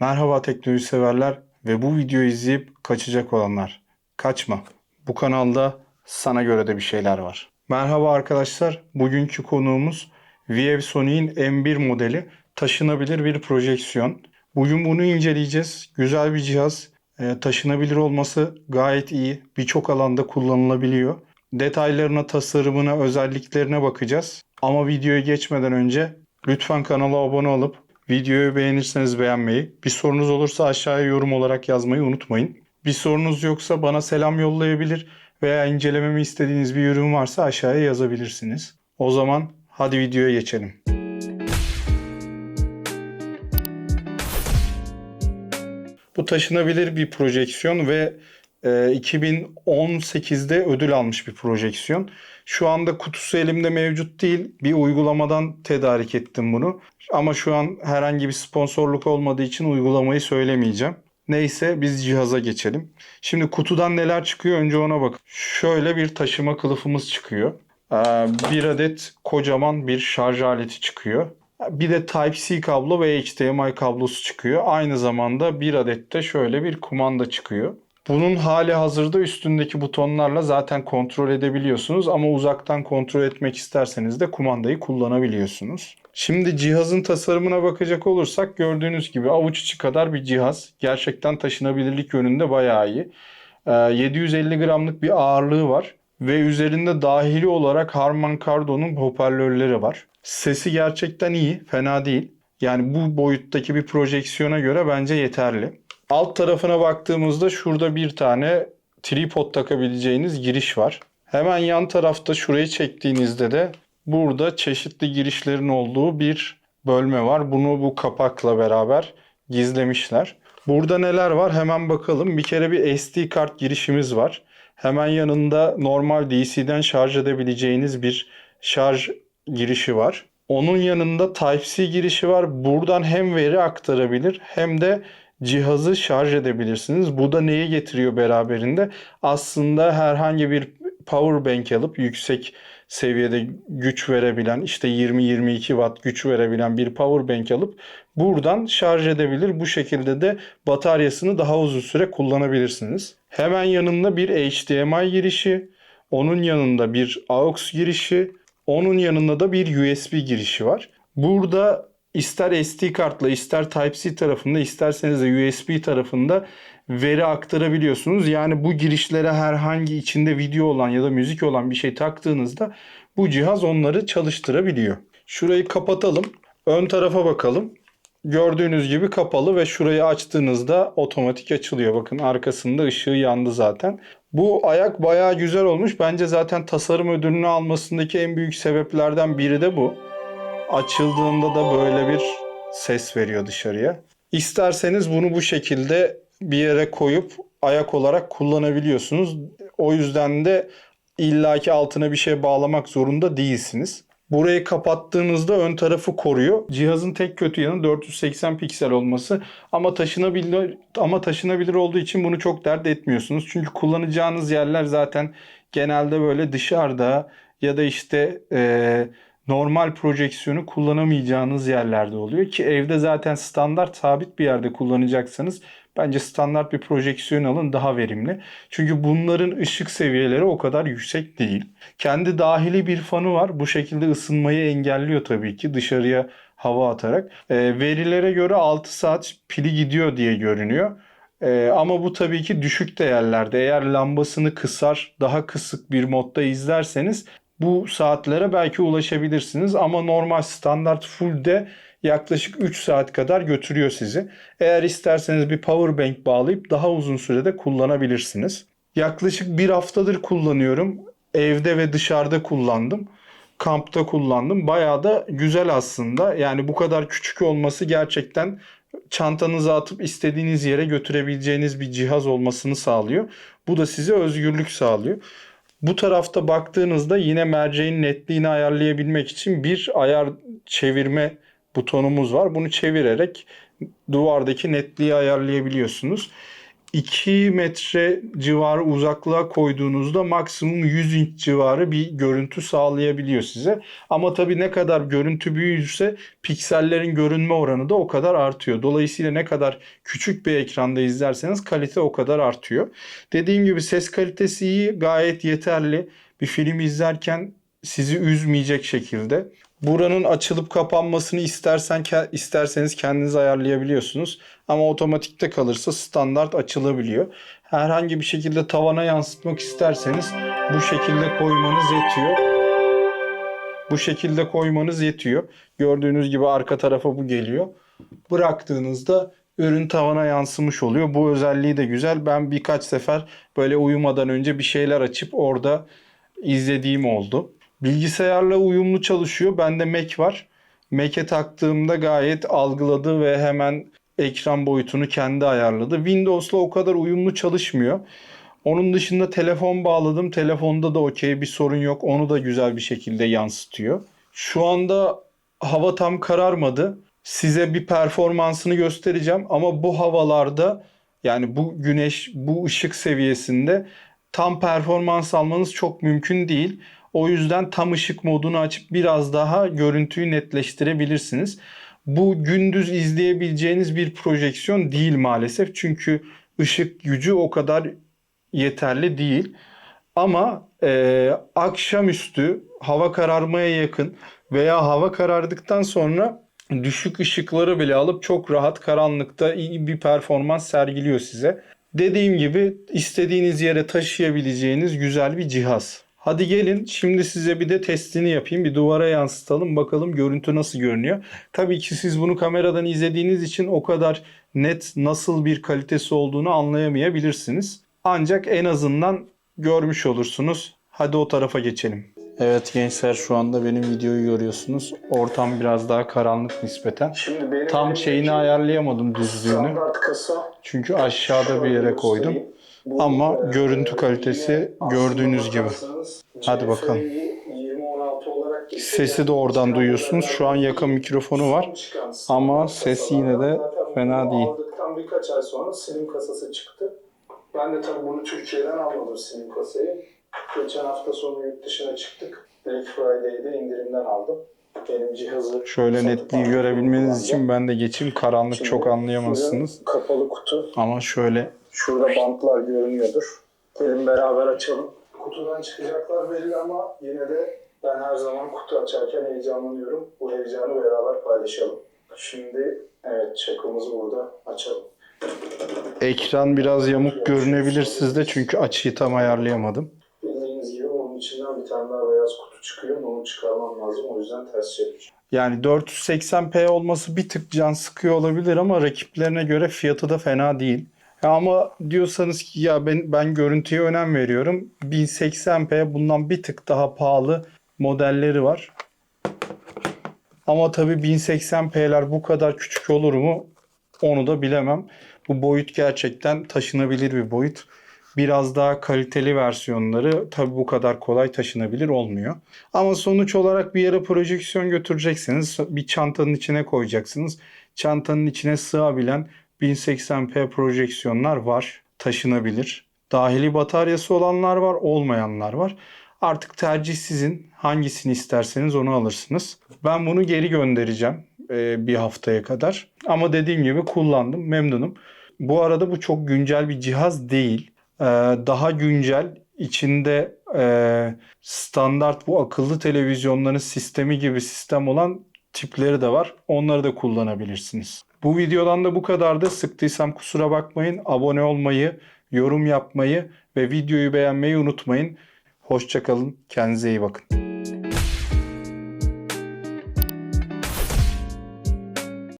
Merhaba teknoloji severler ve bu videoyu izleyip kaçacak olanlar. Kaçma. Bu kanalda sana göre de bir şeyler var. Merhaba arkadaşlar. Bugünkü konuğumuz ViewSony'in M1 modeli taşınabilir bir projeksiyon. Bugün bunu inceleyeceğiz. Güzel bir cihaz. Ee, taşınabilir olması gayet iyi. Birçok alanda kullanılabiliyor. Detaylarına, tasarımına, özelliklerine bakacağız. Ama videoya geçmeden önce lütfen kanala abone olup videoyu beğenirseniz beğenmeyi, bir sorunuz olursa aşağıya yorum olarak yazmayı unutmayın. Bir sorunuz yoksa bana selam yollayabilir veya incelememi istediğiniz bir ürün varsa aşağıya yazabilirsiniz. O zaman hadi videoya geçelim. Bu taşınabilir bir projeksiyon ve e, 2018'de ödül almış bir projeksiyon. Şu anda kutusu elimde mevcut değil. Bir uygulamadan tedarik ettim bunu. Ama şu an herhangi bir sponsorluk olmadığı için uygulamayı söylemeyeceğim. Neyse biz cihaza geçelim. Şimdi kutudan neler çıkıyor önce ona bak. Şöyle bir taşıma kılıfımız çıkıyor. Ee, Bir adet kocaman bir şarj aleti çıkıyor. Bir de Type-C kablo ve HDMI kablosu çıkıyor. Aynı zamanda bir adet de şöyle bir kumanda çıkıyor. Bunun hali hazırda üstündeki butonlarla zaten kontrol edebiliyorsunuz ama uzaktan kontrol etmek isterseniz de kumandayı kullanabiliyorsunuz. Şimdi cihazın tasarımına bakacak olursak gördüğünüz gibi avuç içi kadar bir cihaz. Gerçekten taşınabilirlik yönünde bayağı iyi. Ee, 750 gramlık bir ağırlığı var ve üzerinde dahili olarak Harman Kardon'un hoparlörleri var. Sesi gerçekten iyi, fena değil. Yani bu boyuttaki bir projeksiyona göre bence yeterli. Alt tarafına baktığımızda şurada bir tane tripod takabileceğiniz giriş var. Hemen yan tarafta şurayı çektiğinizde de burada çeşitli girişlerin olduğu bir bölme var. Bunu bu kapakla beraber gizlemişler. Burada neler var hemen bakalım. Bir kere bir SD kart girişimiz var. Hemen yanında normal DC'den şarj edebileceğiniz bir şarj girişi var. Onun yanında Type-C girişi var. Buradan hem veri aktarabilir hem de cihazı şarj edebilirsiniz. Bu da neyi getiriyor beraberinde? Aslında herhangi bir power bank alıp yüksek seviyede güç verebilen işte 20-22 watt güç verebilen bir power bank alıp buradan şarj edebilir. Bu şekilde de bataryasını daha uzun süre kullanabilirsiniz. Hemen yanında bir HDMI girişi, onun yanında bir AUX girişi, onun yanında da bir USB girişi var. Burada ister SD kartla ister Type-C tarafında isterseniz de USB tarafında veri aktarabiliyorsunuz. Yani bu girişlere herhangi içinde video olan ya da müzik olan bir şey taktığınızda bu cihaz onları çalıştırabiliyor. Şurayı kapatalım. Ön tarafa bakalım. Gördüğünüz gibi kapalı ve şurayı açtığınızda otomatik açılıyor. Bakın arkasında ışığı yandı zaten. Bu ayak bayağı güzel olmuş. Bence zaten tasarım ödülünü almasındaki en büyük sebeplerden biri de bu. Açıldığında da böyle bir ses veriyor dışarıya. İsterseniz bunu bu şekilde bir yere koyup ayak olarak kullanabiliyorsunuz. O yüzden de illaki altına bir şey bağlamak zorunda değilsiniz. Burayı kapattığınızda ön tarafı koruyor. Cihazın tek kötü yanı 480 piksel olması ama taşınabilir ama taşınabilir olduğu için bunu çok dert etmiyorsunuz. Çünkü kullanacağınız yerler zaten genelde böyle dışarıda ya da işte eee normal projeksiyonu kullanamayacağınız yerlerde oluyor ki evde zaten standart sabit bir yerde kullanacaksanız bence standart bir projeksiyon alın daha verimli. Çünkü bunların ışık seviyeleri o kadar yüksek değil. Kendi dahili bir fanı var. Bu şekilde ısınmayı engelliyor tabii ki dışarıya hava atarak. E, verilere göre 6 saat pili gidiyor diye görünüyor. Ee, ama bu tabii ki düşük değerlerde. Eğer lambasını kısar, daha kısık bir modda izlerseniz bu saatlere belki ulaşabilirsiniz ama normal standart full'de yaklaşık 3 saat kadar götürüyor sizi. Eğer isterseniz bir power bank bağlayıp daha uzun sürede kullanabilirsiniz. Yaklaşık bir haftadır kullanıyorum. Evde ve dışarıda kullandım. Kampta kullandım. Bayağı da güzel aslında. Yani bu kadar küçük olması gerçekten çantanıza atıp istediğiniz yere götürebileceğiniz bir cihaz olmasını sağlıyor. Bu da size özgürlük sağlıyor. Bu tarafta baktığınızda yine merceğin netliğini ayarlayabilmek için bir ayar çevirme butonumuz var. Bunu çevirerek duvardaki netliği ayarlayabiliyorsunuz. 2 metre civarı uzaklığa koyduğunuzda maksimum 100 inç civarı bir görüntü sağlayabiliyor size. Ama tabii ne kadar görüntü büyürse piksellerin görünme oranı da o kadar artıyor. Dolayısıyla ne kadar küçük bir ekranda izlerseniz kalite o kadar artıyor. Dediğim gibi ses kalitesi iyi, gayet yeterli. Bir film izlerken sizi üzmeyecek şekilde. Buranın açılıp kapanmasını istersen isterseniz kendiniz ayarlayabiliyorsunuz. Ama otomatikte kalırsa standart açılabiliyor. Herhangi bir şekilde tavana yansıtmak isterseniz bu şekilde koymanız yetiyor. Bu şekilde koymanız yetiyor. Gördüğünüz gibi arka tarafa bu geliyor. Bıraktığınızda ürün tavana yansımış oluyor. Bu özelliği de güzel. Ben birkaç sefer böyle uyumadan önce bir şeyler açıp orada izlediğim oldu. Bilgisayarla uyumlu çalışıyor. Bende Mac var. Mac'e taktığımda gayet algıladı ve hemen ekran boyutunu kendi ayarladı. Windows'la o kadar uyumlu çalışmıyor. Onun dışında telefon bağladım. Telefonda da okey bir sorun yok. Onu da güzel bir şekilde yansıtıyor. Şu anda hava tam kararmadı. Size bir performansını göstereceğim ama bu havalarda yani bu güneş, bu ışık seviyesinde tam performans almanız çok mümkün değil. O yüzden tam ışık modunu açıp biraz daha görüntüyü netleştirebilirsiniz. Bu gündüz izleyebileceğiniz bir projeksiyon değil maalesef. Çünkü ışık gücü o kadar yeterli değil. Ama e, akşamüstü hava kararmaya yakın veya hava karardıktan sonra düşük ışıkları bile alıp çok rahat karanlıkta iyi bir performans sergiliyor size. Dediğim gibi istediğiniz yere taşıyabileceğiniz güzel bir cihaz. Hadi gelin şimdi size bir de testini yapayım. Bir duvara yansıtalım bakalım görüntü nasıl görünüyor. Tabii ki siz bunu kameradan izlediğiniz için o kadar net nasıl bir kalitesi olduğunu anlayamayabilirsiniz. Ancak en azından görmüş olursunuz. Hadi o tarafa geçelim. Evet gençler şu anda benim videoyu görüyorsunuz. Ortam biraz daha karanlık nispeten. Şimdi benim Tam şeyini ayarlayamadım düzlüğünü. Standart kasa. Çünkü aşağıda bir yere koydum. Bu, Ama e, görüntü kalitesi gördüğünüz gibi. Hadi bakalım. 2016 olarak geçiyor. Sesi de oradan duyuyorsunuz. Şu an yakın mikrofonu var. Ama ses yine de fena değil. Aldıktan birkaç ay sonra slim kasası çıktı. Ben de tabii bunu Türkiye'den almadım slim kasayı. Geçen hafta sonu yurt dışına çıktık. Black Friday'de indirimden aldım. Benim cihazı Şöyle netliği görebilmeniz için ben de geçeyim. Karanlık Şimdi çok anlayamazsınız. Kapalı kutu. Ama şöyle Şurada bantlar görünüyordur. Gelin beraber açalım. Kutudan çıkacaklar belli ama yine de ben her zaman kutu açarken heyecanlanıyorum. Bu heyecanı beraber paylaşalım. Şimdi evet çakımız burada. Açalım. ekran biraz yamuk görünebilir sizde çünkü açıyı tam ayarlayamadım. Bildiğiniz gibi onun içinden bir tane daha beyaz kutu çıkıyor. Onu çıkarmam lazım. O yüzden ters çevireceğim. Yani 480p olması bir tık can sıkıyor olabilir ama rakiplerine göre fiyatı da fena değil. Ya ama diyorsanız ki ya ben ben görüntüye önem veriyorum. 1080p bundan bir tık daha pahalı modelleri var. Ama tabii 1080p'ler bu kadar küçük olur mu? Onu da bilemem. Bu boyut gerçekten taşınabilir bir boyut. Biraz daha kaliteli versiyonları tabii bu kadar kolay taşınabilir olmuyor. Ama sonuç olarak bir yere projeksiyon götüreceksiniz. Bir çantanın içine koyacaksınız. Çantanın içine sığabilen 1080p projeksiyonlar var. Taşınabilir. Dahili bataryası olanlar var, olmayanlar var. Artık tercih sizin. Hangisini isterseniz onu alırsınız. Ben bunu geri göndereceğim e, bir haftaya kadar. Ama dediğim gibi kullandım, memnunum. Bu arada bu çok güncel bir cihaz değil. Ee, daha güncel içinde e, standart bu akıllı televizyonların sistemi gibi sistem olan tipleri de var. Onları da kullanabilirsiniz. Bu videodan da bu kadardı. Sıktıysam kusura bakmayın. Abone olmayı, yorum yapmayı ve videoyu beğenmeyi unutmayın. Hoşçakalın. Kendinize iyi bakın.